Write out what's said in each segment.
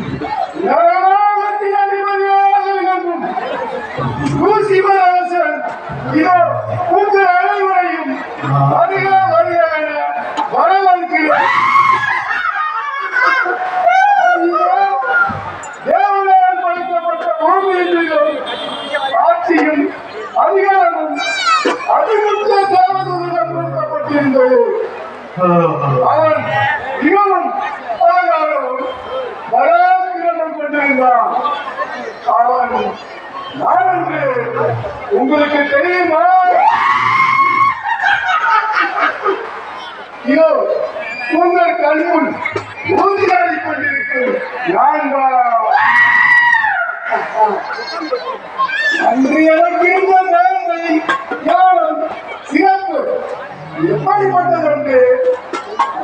No! உங்களுக்கு தெரியுமா? இதோ உங்கள் கண்முன் ஊதியாடி கொண்டிருக்கும் நான் அன்று எனக்கு இருந்த நேர்மை ஞானம் சிறப்பு. எப்படிப்பட்ட என்று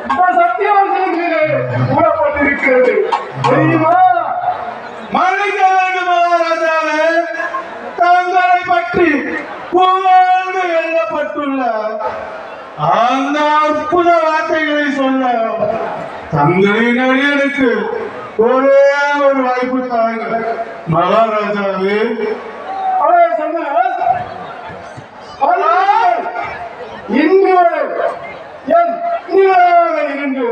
அந்த சத்தியவசனத்திலே கூறப்பட்டிருக்கிறது தெரியுமா மன்னிக்க வேண்டும் மகாராஜாவே தங்களை பற்றி புகழ்ந்து எழுதப்பட்டுள்ள அந்த அற்புத வார்த்தைகளை சொல்ல தங்களின் அடியனுக்கு ஒரே ஒரு வாய்ப்பு தாங்க. மகாராஜாவே. அவர் சொன்னார் இன்று இருந்து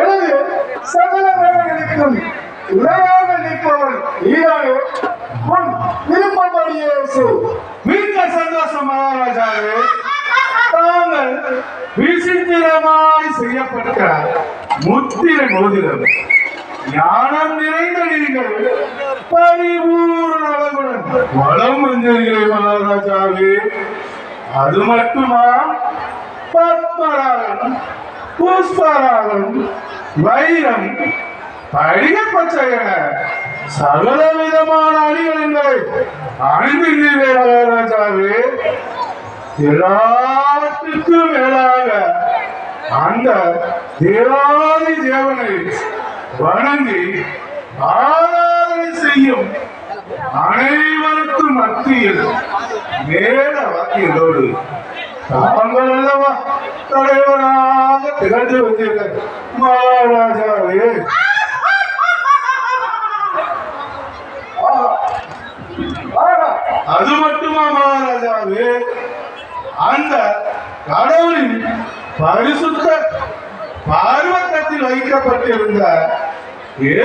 எனது சகல வேலைகளுக்கும் உரையாக நிற்பவன் நீராக உன் விருப்பப்படியே மிக்க சந்தோஷம் மகாராஜாவே. தாங்கள் விசித்திரமாய் செய்யப்பட்ட முத்திரை மோதிரம் ஞானம் நிறைந்த நீங்கள் பரிபூர்ண அளவுடன் வளம் வந்தீர்கள் மகாராஜாவே அது மட்டுமா? பத்மராகம் புஷ்பராகம் வைரம் படிக பச்சை என சகல விதமான அணிகலன்களை அணிந்திருந்தீர்கள் மகாராஜாவே. எல்லாத்துக்கும் மேலாக அந்த தேவாதி தேவனை வணங்கி ஆராதனை செய்யும் அனைவருக்கும் மத்தியில் மேல வாக்கியத்தோடு தாங்கள் அல்லவா? தலைவராக திகழ்ந்து வந்தீர்கள். மகாராஜாவே அது மட்டுமா மகாராஜாவே அந்த கடவுளின் பரிசுத்த பார்வத்தத்தில் வைக்கப்பட்டிருந்த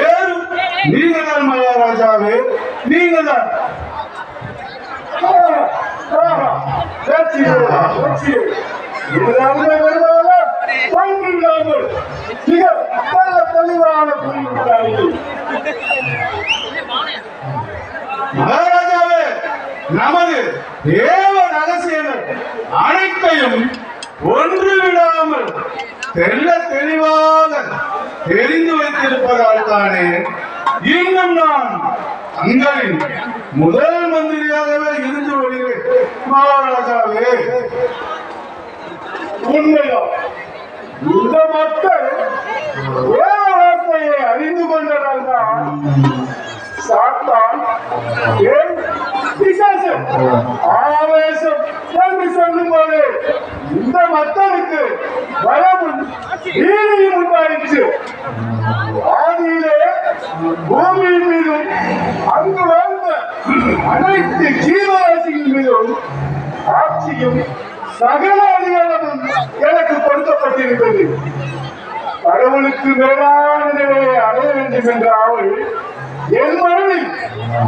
ஏறு நீங்கள். தான் மகாராஜாவே நீங்கள் தான் மகாராஜாவே நமது தேவ ரகசியங்கள் அனைத்தையும் ஒன்று விடாமல் தெல்ல தெளிவாக தெரிந்து வைத்திருப்பதால் தானே இன்னும் நான் தங்களின் முதல் மந்திரியாகவே இருந்து வருகிறேன். மகாராஜாவே உண்மைதான் இந்த மக்கள் வார்த்தையை அறிந்து கொண்டதால்தான் சாத்தான் ஏன் பிசாசம் ஆவேசம். என்று சொல்லும்போது இந்த மக்களுக்கு பலமும் நீதியும் உண்டாயிடுச்சு. ஆதியிலே பூமியின் மீதும் அங்கு வாழ்ந்த அனைத்து ஜீவராசிகள் மீதும் ஆட்சியும் சகல அதிகாரமும் எனக்கு கொடுக்கப்பட்டிருந்தது. கடவுளுக்கு மேலான நிலையை அடைய வேண்டும் என்ற ஆவல் என் மனதில்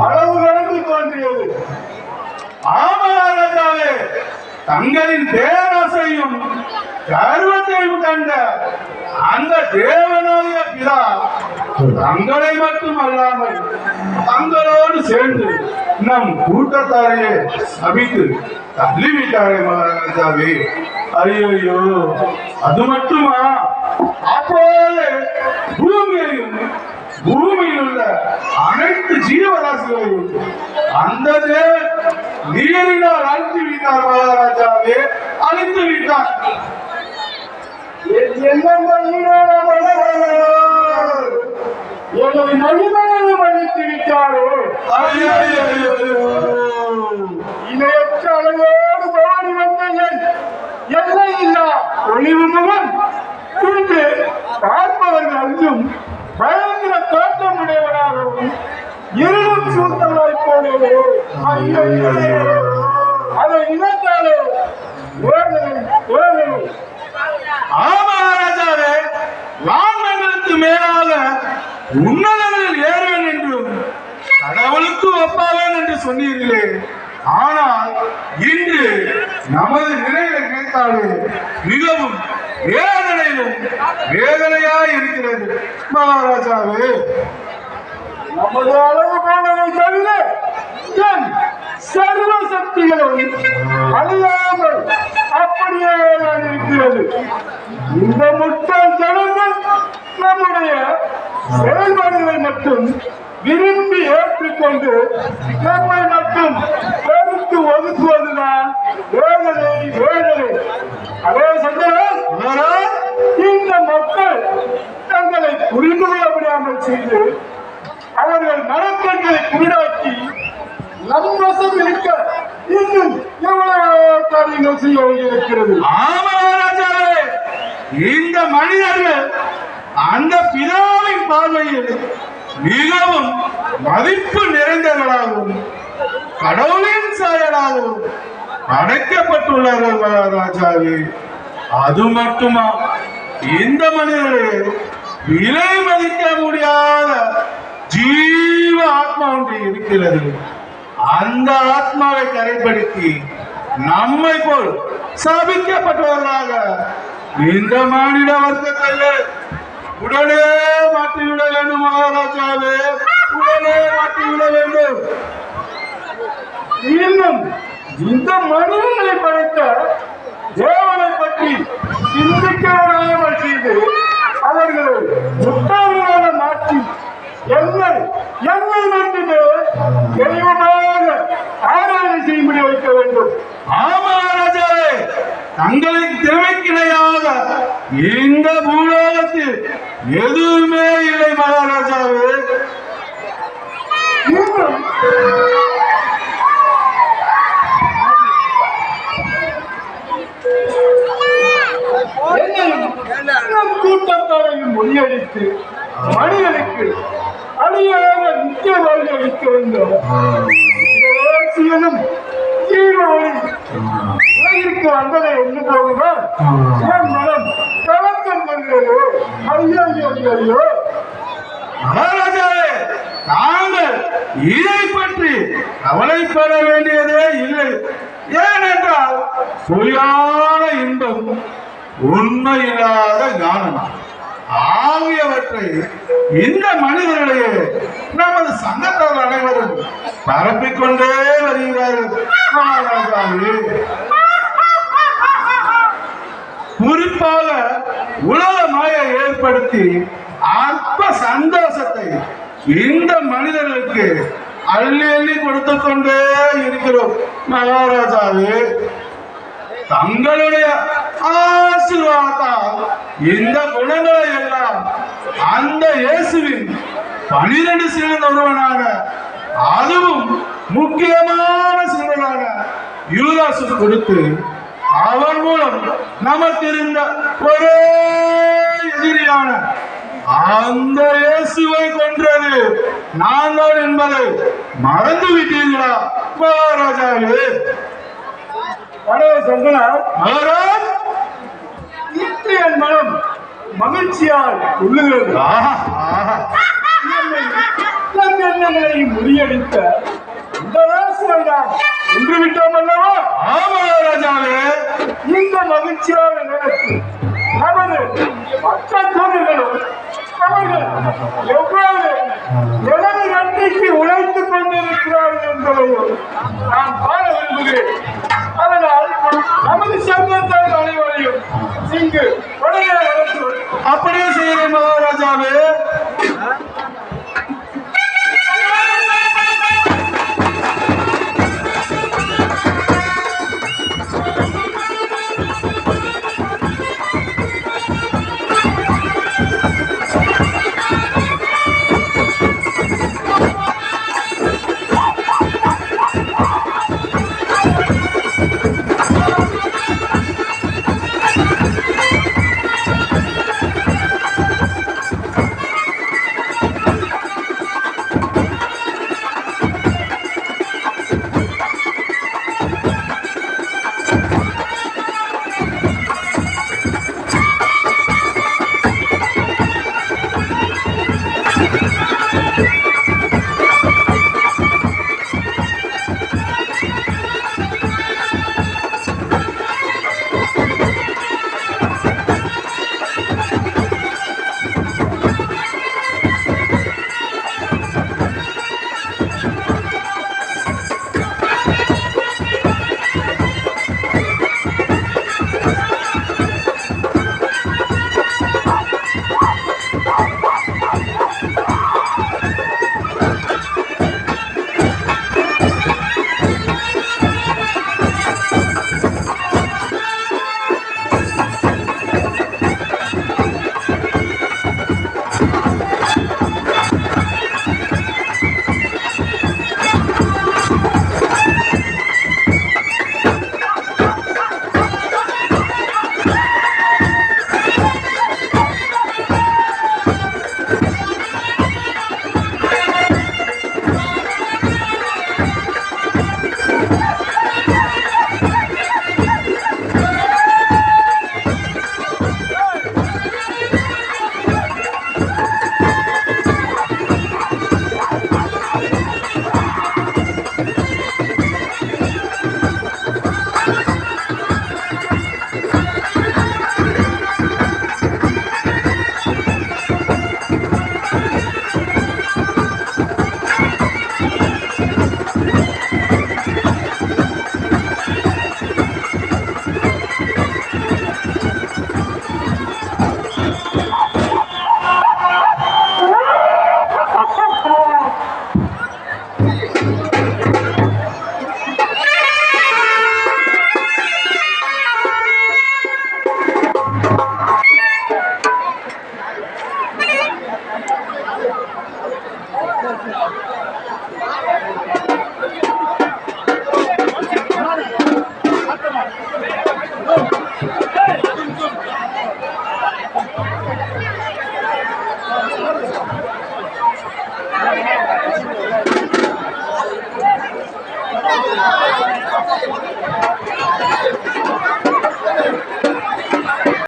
அளவு தோன்றியது. ஆமராஜாவே தங்களின் பேராசையும் கர்வத்தையும் கண்ட அந்த தேவனாய பிதா தங்களை மட்டும் அல்லாமல் தங்களோடு சேர்ந்து நம் கூட்டத்தாரையே சபித்து தள்ளிவிட்டாரே மகாராஜாவே. ஐயோ அது மட்டுமா? அப்போது பூமியையும் பூமியில் அனைத்து ஜீவராசிகளையும் அந்த நீரினால் அழுத்தி விட்டார் மகாராஜாவே அழித்து ஈரோட என்னை மகிமையை மதித்து விட்டாரோ? இணையற்ற அளவோடு பவானி வந்த எல்லை இல்லா ஒளிவு முகம் இன்று பார்ப்பவர்கள் அஞ்சும் தோற்றமுடையவனாகவும் இருளும் சூத்தமாய் போனே அதை இணைத்தாலே வேணும் வேதனை ஆமா வானங்களுக்கு மேலாக உன்னதங்களில் ஏறுவேன் என்றும் கடவுளுக்கு ஒப்பாவேன் என்று சொன்னீர்களே. ஆனால் இன்று நமது நிலையில கேட்டாலே மிகவும் வேதனையிலும் வேதனையா இருக்கிறது மகாராஜாவே நமது அளவு போனதை தவிர என் சர்வ சக்திகளும் அழியாமல் அப்படியே இருக்கிறது. இந்த முட்டாள் ஜனங்கள் நம்முடைய செயல்பாடுகளை மட்டும் விரும்பி ஏற்றுக்கொண்டு நம்மை மட்டும் பெருத்து ஒதுக்குவதுதான் வேதனை வேதனை. அதே சந்தேகம் இந்த மக்கள் தங்களை புரிந்து கொள்ள முடியாமல் செய்து அவர்கள் மனக்கண்களை குறிடாக்கி நம் வசம் இருக்க இன்னும் எவ்வளவு காரியங்கள் செய்ய வேண்டியிருக்கிறது. இந்த மனிதர்கள் அந்த பிதாவின் பார்வையில் மிகவும் மதிப்பு நிறைந்தவர்களாகவும் கடவுளின் சாயலாகவும் படைக்கப்பட்டுள்ளார்கள் மகாராஜாவே. அது மட்டுமா? இந்த மனிதர்களே விலை மதிக்க முடியாத ஜீவ ஆத்மா ஒன்று இருக்கிறது. அந்த ஆத்மாவை கரைப்படுத்தி நம்மை போல் சபிக்கப்பட்டவர்களாக இந்த மாநில வர்க்கத்தை உடனே மாற்றிவிட வேண்டும் மகாராஜாவே. உடனே மாற்றிவிட வேண்டும். இன்னும் இந்த மனிதர்களை படைத்த தேவனை பற்றி சிந்திக்க செய்து அவர்களை முட்டாள்களாக மாற்றி என்னை என்னை மட்டுமே தெளிவமாக ஆராய்ச்சி செய்யும்படி வைக்க வேண்டும். ஆமா ராஜாவே தங்களுக்கு திறமைக்கிணையாக இந்த பூலோகத்தில் எதுவுமே இல்லை மகாராஜாவே இன்னும் என்னையும் நம் கூட்டத்தாரையும் முறியடித்து மனிதனுக்கு அழியாத நித்திய வாழ்க்கை அளிக்க வேண்டும். இந்த தேசியனும் உலகிற்கு வந்ததை என் மனம் கலக்கம் கொள்கிறது? ஐயோ ஐயோ மகாராஜாவே தாங்கள் இதை பற்றி கவலைப்பட வேண்டியதே இல்லை. ஏனென்றால் பொய்யான இன்பம் உண்மையில்லாத ஞானம் ஆகியவற்றை இந்த மனிதர்களிடையே நமது சங்கத்தார் அனைவரும் பரப்பிக்கொண்டே வருகிறார்கள். மகாராஜாவே. குறிப்பாக உலக மாயை ஏற்படுத்தி அற்ப சந்தோஷத்தை இந்த மனிதர்களுக்கு அள்ளி அள்ளி கொடுத்து கொண்டே இருக்கிறோம். மகாராஜாவே தங்களுடைய ஆசீர்வாதத்தால் இந்த குணங்களை எல்லாம் அந்த இயேசுவின் பனிரெண்டு சீடன் ஒருவனாக அதுவும் முக்கியமான சீடனாக யூதாசு கொடுத்து அவன் மூலம் நமக்கு இருந்த ஒரே எதிரியான அந்த இயேசுவை கொன்றது நான் தான் என்பதை மறந்து விட்டீர்களா மகாராஜாவே? அடே சந்தனா மகாராஜ் இன்று என் மனம் மகிழ்ச்சியால் உள்ளுகிறது. எண்ணங்களை முறியடித்த ஒன்று விட்டோம் அல்லவா? ஆமா இந்த மகிழ்ச்சியான நேரத்தில் நமது மற்ற தூதர்களும் அவர்கள் எவ்வாறு எனது நன்மைக்கு உழைத்துக் கொண்டிருக்கிறார்கள் என்பதையும் நான் காண விரும்புகிறேன். அதனால் நமது சங்கத்தார் அனைவரையும் இங்கு உடனே அப்படியே செய்கிறேன் மகாராஜாவே. No.